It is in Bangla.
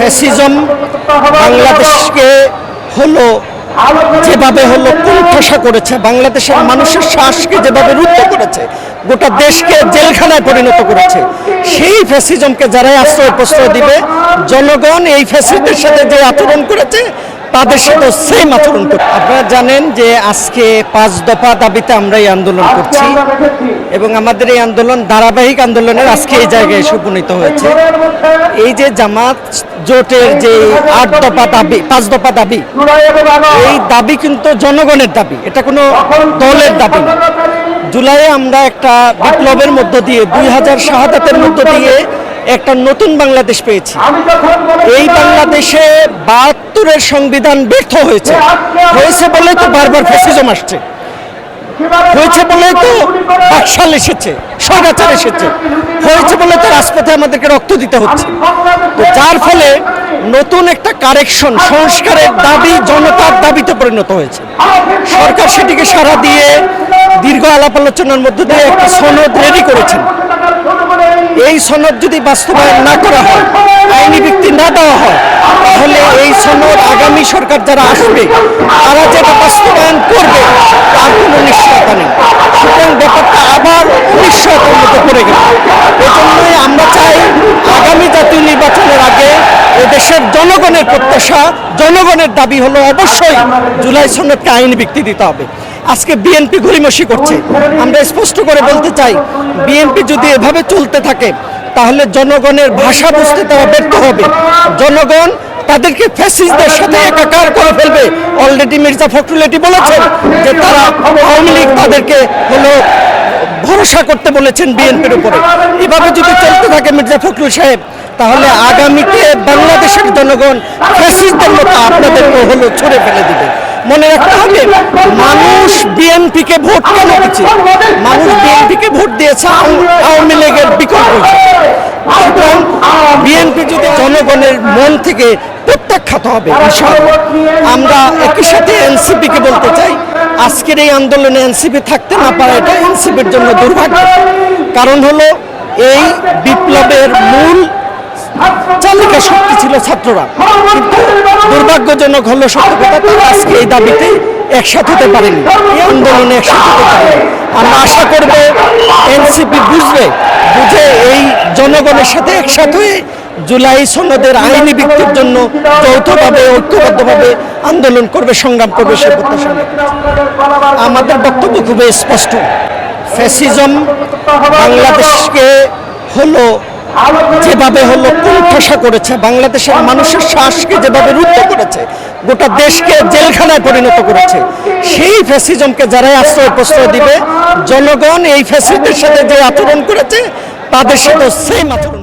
ফ্যাসিজম বাংলাদেশকে হলো, যেভাবে হলো কুণ্ঠাসা করেছে, বাংলাদেশের মানুষের শ্বাসকে যেভাবে রুদ্ধ করেছে, গোটা দেশকে জেলখানায় পরিণত করেছে, সেই ফ্যাসিজমকে যারাই আশ্রয় প্রশ্রয় দিবে, জনগণ এই ফ্যাসিজমের সাথে যে আচরণ করেছে তাদের সাথে সেম আচরণ করবে আপনারা জানেন যে আজকে পাঁচ দফা দাবিতে আমরা এই আন্দোলন করছি এবং আমাদের এই আন্দোলন ধারাবাহিক আন্দোলনের আজকে এই জায়গায় এসে উপনীত হয়েছে। এই যে জামাত জোটের যে আট দফা দাবি পাঁচ দফা দাবি এই দাবি কিন্তু জনগণের দাবি এটা কোনো দলের দাবি জুলাইয়ে আমরা একটা বিপ্লবের মধ্য দিয়ে দুই হাজার শাহাদাতের মধ্য দিয়ে একটা নতুন বাংলাদেশ পেয়েছি। এই বাংলাদেশে বাহাত্তরের সংবিধান ব্যর্থ হয়েছে। হয়েছে বলে তো বারবার ফ্যাসিজম আসছে। হয়েছে বলে তো বাকশাল এসেছে স্বৈরাচার এসেছে। হয়েছে বলে তো রাজপথে আমাদেরকে রক্ত দিতে হচ্ছে। তো যার ফলে নতুন একটা কারেকশন সংস্কারের দাবি জনতার দাবিতে পরিণত হয়েছে। সরকার সেটিকে সারা দিয়ে দীর্ঘ আলাপ আলোচনার মধ্য দিয়ে একটা সনদ রেডি করেছেন। এই সনদ যদি বাস্তবায়ন না করা হয়, আইনি ব্যক্তি না দেওয়া হয়, তাহলে এই সনদ আগামী সরকার যারা আসবে, তারা যেটা বাস্তবায়ন করবে, তার কোনো নিশ্চয়তা নেই। সুতরাং ব্যাপারটা আবার অনিশ্চয়তার মধ্যে পড়ে গেল। এজন্যই আমরা চাই আগামী জাতীয় নির্বাচনের আগে এদেশের জনগণের প্রত্যাশা, জনগণের দাবি হলো অবশ্যই জুলাই সনদকে আইনি ব্যক্তি দিতে হবে। আজকে বিএনপি গড়িমসি করছে। আমরা স্পষ্ট করে বলতে চাই, বিএনপি যদি এভাবে চলতে থাকে, তাহলে জনগণের ভাষা বুঝতে তারা ব্যর্থ হবে। জনগণ তাদেরকে ফ্যাসিস্টদের সাথে একাকার করে ফেলবে। অলরেডি মির্জা ফখরুল এটি বলেছেন যে তারা আওয়ামী লীগ তাদেরকে হলো ভরসা করতে বলেছেন বিএনপির উপরে। এভাবে যদি চলতে থাকে মির্জা ফখরুল সাহেব, তাহলে আগামীতে বাংলাদেশের জনগণ ফ্যাসিস্টদের মতো আপনাদেরকে হলো ছুড়ে ফেলে দিবে। মনে রাখতে হবে মানুষ বিএনপিকে ভোট কেন দিচ্ছে? মানুষ বিএনপিকে ভোট দিয়েছে আওয়াম- লীগের বিকল্প। বিএনপি যদি জনগণের মন থেকে প্রত্যাখ্যাত হবে। আমরা একই সাথে এনসিপি কে বলতে চাই আজকের এই আন্দোলনে এনসিপি থাকতে না পারা এটা এনসিপির জন্য দুর্ভাগ্য। কারণ হলো এই বিপ্লবের মূল চালিকা শক্তি ছিল ছাত্ররা। দুর্ভাগ্যজনক হলো সত্য তারা আজকে এই দাবিতে একসাথে হতে পারেনি। এই আন্দোলনে একসাথে হতে পারেনি। আমরা আশা করব এনসিপি বুঝবে বুঝে এই জনগণের সাথে একসাথে হয়ে জুলাই সনদের আইনি ভিত্তির জন্য যৌথভাবে, ঐক্যবদ্ধভাবে আন্দোলন করবে, সংগ্রাম করবে সে প্রত্যাশা আমাদের বক্তব্য খুবই স্পষ্ট। ফ্যাসিজম বাংলাদেশকে হলো যেভাবে হলো কুণ্ঠাসা করেছে, বাংলাদেশের মানুষের শ্বাসকে যেভাবে রুদ্ধ করেছে, গোটা দেশকে জেলখানায় পরিণত করেছে, সেই ফ্যাসিজমকে যারাই আশ্রয় প্রশ্রয় দিবে, জনগণ এই ফ্যাসিজমের সাথে যে আচরণ করেছে, তাদের সাথে সেই আচরণ।